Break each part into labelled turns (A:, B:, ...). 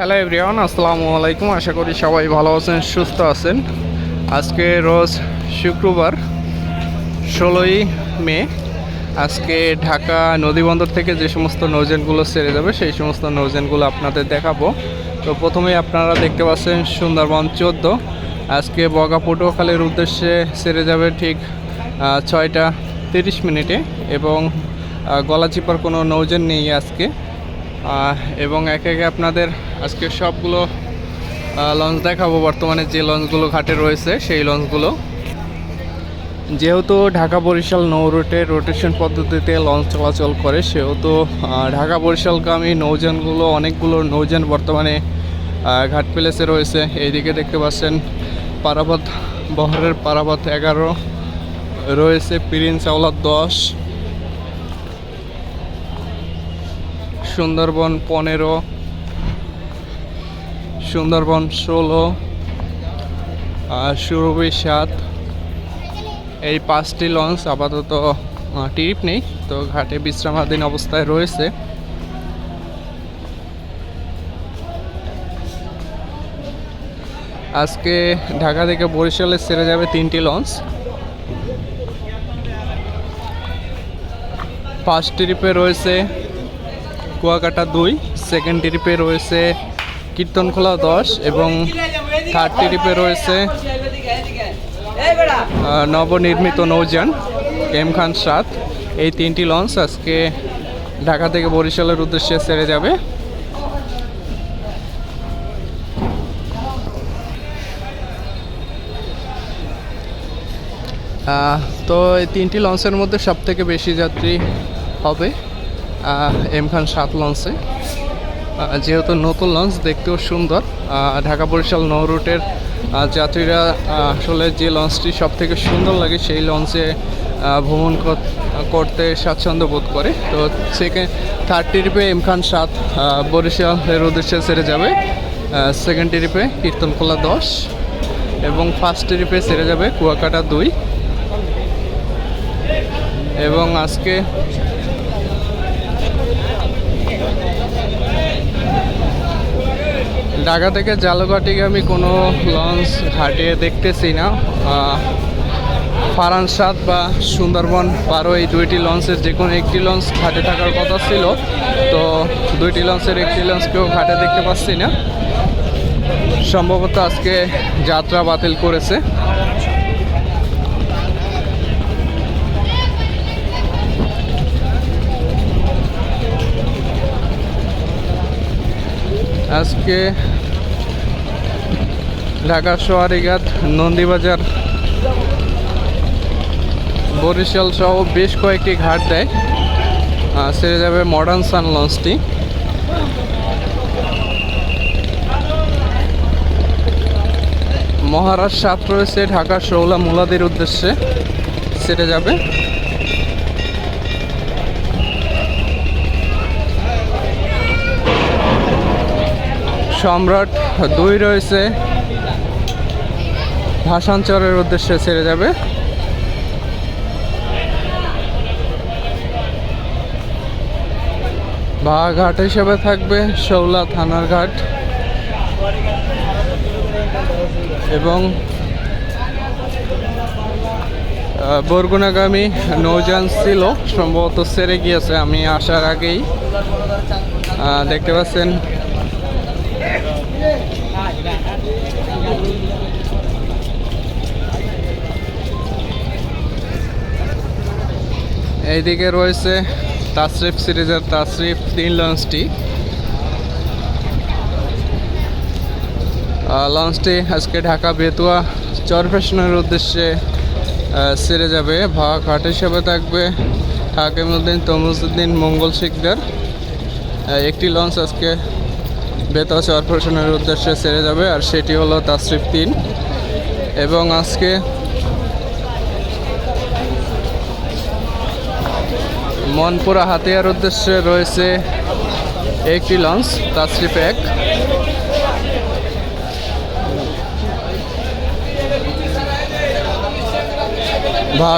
A: Hello everyone আসসালামু আলাইকুম আশা করি সবাই ভালো আছেন সুস্থ আছেন আজকে রোজ শুক্রবার ষোলোই মে। আজকে ঢাকা নদীবন্দর থেকে যে সমস্ত নৌজেনগুলো সেরে যাবে, সেই সমস্ত নৌজেনগুলো আপনাদের দেখাবো। তো প্রথমেই আপনারা দেখতে পাচ্ছেন সুন্দরবন চোদ্দ। আজকে বগা পটুয়াখালীর উদ্দেশ্যে সেরে যাবে ঠিক ছয়টা তিরিশ মিনিটে এবং গলাচিপার কোনো নৌজেন নেই আজকে। এবং একে একে আপনাদের আজকে সবগুলো লঞ্চ দেখাবো। বর্তমানে যে লঞ্চগুলো ঘাটে রয়েছে, সেই লঞ্চগুলো যেহেতু ঢাকা বরিশাল নৌ রুটে রোটেশন পদ্ধতিতে লঞ্চ চলাচল করে, সেহেতু ঢাকা বরিশালগামী নৌযানগুলো, অনেকগুলো নৌযান বর্তমানে ঘাট প্লেসে রয়েছে। এইদিকে দেখতে পাচ্ছেন পারাবত বহরের পারাবত এগারো, রয়েছে প্রিন্স আওলাদ দশ সুন্দরবন পনেরো, সুন্দরবন ষোলো, আর সুরভি সাত। এই পাঁচটি লঞ্চ আপাতত ট্রিপ নেই, তো ঘাটে বিশ্রামাধীন অবস্থায় রয়েছে। আজকে ঢাকা থেকে বরিশালে ছেড়ে যাবে তিনটি লঞ্চ। ফার্স্ট ট্রিপে রয়েছে কুয়াকাটা দুই সেকেন্ড ট্রিপে রয়েছে কীর্তনখোলা দশ এবং থার্ড ট্রিপে রয়েছে নবনির্মিত নৌযান এম খান সাত। এই তিনটি লঞ্চ আজকে ঢাকা থেকে বরিশালের উদ্দেশ্যে ছেড়ে যাবে। তো এই তিনটি লঞ্চের মধ্যে সব থেকে বেশি যাত্রী হবে। এম খান সাত লঞ্চে যেহেতু নতুন লঞ্চ দেখতেও সুন্দর। ঢাকা বরিশাল নৌ রুটের যাত্রীরা আসলে যে লঞ্চটি সব থেকে সুন্দর লাগে, সেই লঞ্চে ভ্রমণ করতে স্বাচ্ছন্দ্য বোধ করে। তো সেকেন্ড থার্ড ট্রিপে এম খান সাত বরিশালের উদ্দেশ্যে ছেড়ে যাবে। সেকেন্ড ট্রিপে কীর্তনখোলা দশ এবং ফার্স্ট ট্রিপে ছেড়ে যাবে কুয়াকাটা দুই। এবং আজকে ঢাকা থেকে জালঘাটিগামী কোনো লঞ্চ ঘাটে দেখতেছি না। আহ, ফারান সাত বা সুন্দরবন বারো এই দুইটি লঞ্চের যে কোনো একটি লঞ্চ ঘাটে থাকার কথা ছিল। তো দুইটি লঞ্চের একটি লঞ্চকেও ঘাটে দেখতে পাচ্ছি না। সম্ভবত আজকে যাত্রা বাতিল করেছে। আজকে ঢাকা সোয়ারিঘাট নন্দীবাজার, বরিশাল সহ বেশ কয়েকটি ঘাট দেয়। সেরে যাবে মডার্ন সান লঞ্চটি মহারাজ সাত রয়েছে ঢাকা শৌলা মুলাদের উদ্দেশ্যে। সেরে যাবে সম্রাট দুই রয়েছে। ভাষাঞ্চরের উদ্দেশ্যে ছেড়ে যাবে। বা ঘাট হিসেবে থাকবে শৌলা থানার ঘাট। এবং বরগুনাগামী নৌযান ছিল, সম্ভবত সেরে গিয়েছে, আমি আসার আগেই। দেখতে পাচ্ছেন এইদিকে রয়েছে তাসরিফ সিরিজের তাসরিফ তিন লঞ্চটি। লঞ্চটি আজকে ঢাকা বেতুয়া চরফেশনের উদ্দেশ্যে ছেড়ে যাবে। ভাড়া ঘাট হিসেবে থাকবে হাকিমুদ্দিন, তমুজুদ্দিন, মঙ্গল শিকদার। একটি লঞ্চ আজকে বেতুয়া চরফেশনের উদ্দেশ্যে ছেড়ে যাবে, আর সেটি হলো তাসরিফ তিন। এবং আজকে মনপুরা হাতিয়ার উদ্দেশ্যে রয়েছে একটি লঞ্চ, তাসরিফ এক।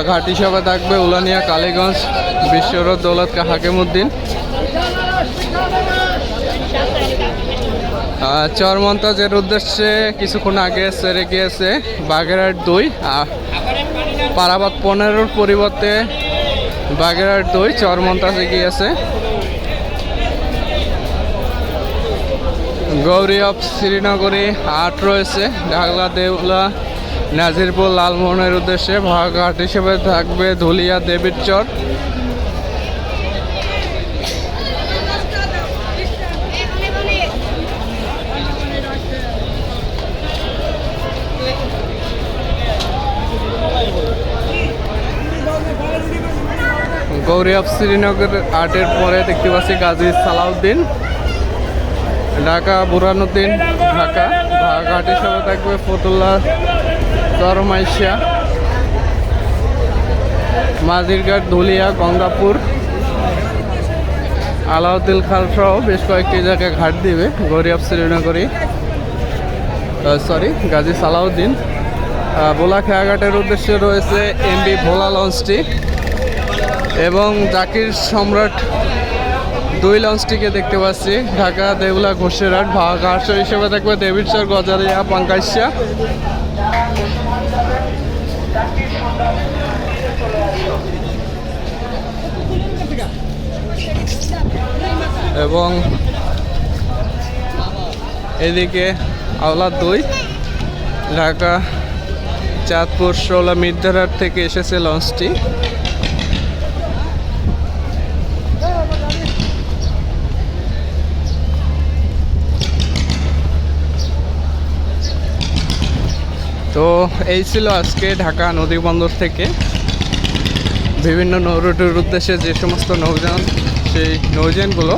A: ঘাট হিসাবে থাকবে উলানিয়া, কালীগঞ্জ বিশ্বরোড দৌলত হাকিমুদ্দিন চরমন্তাজের উদ্দেশ্যে কিছুক্ষণ আগে সেরে গিয়েছে বাগেরহাট দুই। পারাবাদ পনেরোর পরিবর্তে বাগেরহাট দুই চরমন্তাজে গিয়েছে। গৌরী অফ শ্রীনগরী আট রয়েছে। ঢাকলা, দেউলা, নাজিরপুর, লালমোহনের উদ্দেশ্যে ভাগ ভাগাঘাট হিসেবে থাকবে ধুলিয়া দেবীর চর। গৌরী অফ শ্রীনগর আটের পরে দেখতে পাচ্ছি গাজী সালাউদ্দিন। ঢাকা বুরানুদ্দিন ঢাকা। ভাগাঘাট হিসেবে থাকবে ফতুল্লা চরমাইশিয়া। মাঝিরঘাট ধুলিয়া, গঙ্গাপুর। আলাউদ্দিন খাল বেশ কয়েকটি জায়গায় ঘাট দিবে গরিয়াব শ্রীনগরী সরি গাজী সালাউদ্দিন। ভোলা খেয়াঘাটের উদ্দেশ্যে রয়েছে এমবি ভোলা লঞ্চটি এবং জাকির সম্রাট দুই লঞ্চটিকে দেখতে পাচ্ছি। ঢাকা দেউলা ঘোষেরহাট ভাগাঘাট হিসেবে থাকবে দেবীরচর গজারিয়া পাঙ্কাইশিয়া এবং এদিকে আওলা দুই, ঢাকা চাঁদপুর, ষোলা মির্জারহাট থেকে এসেছে লঞ্চটি তো এই ছিল আজকে ঢাকা নদী বন্দর থেকে। বিভিন্ন নৌরুটের উদ্দেশ্যে যে সমস্ত নৌযান, সেই নৌযানগুলো।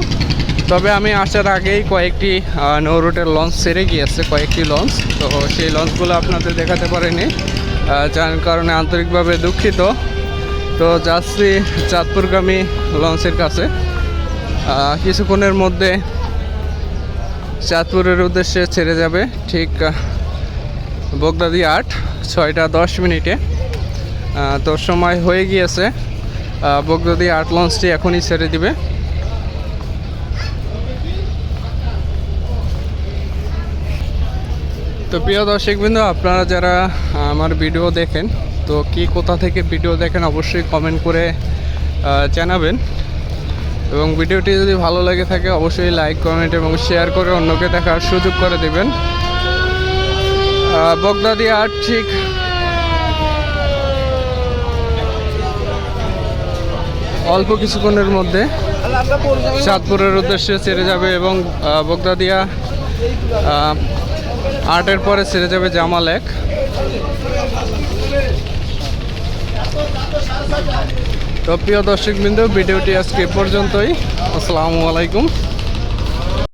A: তবে আমি আসার আগেই কয়েকটি নৌরুটের লঞ্চ ছেড়ে গিয়েছে, কয়েকটি লঞ্চ। তো সেই লঞ্চগুলো আপনাদের দেখাতে পারিনি যার কারণে আন্তরিকভাবে দুঃখিত। তো যাচ্ছি চাঁদপুরগামী লঞ্চের কাছে। কিছুক্ষণের মধ্যে চাঁদপুরের উদ্দেশ্যে ছেড়ে যাবে, ঠিক বগদাদি আট, ছয়টা দশ মিনিটে। তো সময় হয়ে গিয়েছে। বগদাদি আট লঞ্চটি এখনই ছেড়ে দিবে। তো প্রিয় দর্শকবৃন্দ, আপনারা যারা আমার ভিডিও দেখেন, তো কি কোথা থেকে ভিডিও দেখেন অবশ্যই কমেন্ট করে জানাবেন। এবং ভিডিওটি যদি ভালো লেগে থাকে, অবশ্যই লাইক কমেন্ট এবং শেয়ার করে অন্যকে দেখার সুযোগ করে দেবেন। বগদাদি আট, ঠিক। অল্প কিছুক্ষণের মধ্যে চাঁদপুরের উদ্দেশ্যে ছেড়ে যাবে এবং বগদাদিয়া আটের পরে ছেড়ে যাবে জামাল এক। তো প্রিয় দর্শকবৃন্দ, ভিডিওটি আজকে পর্যন্তই। আসসালামু আলাইকুম।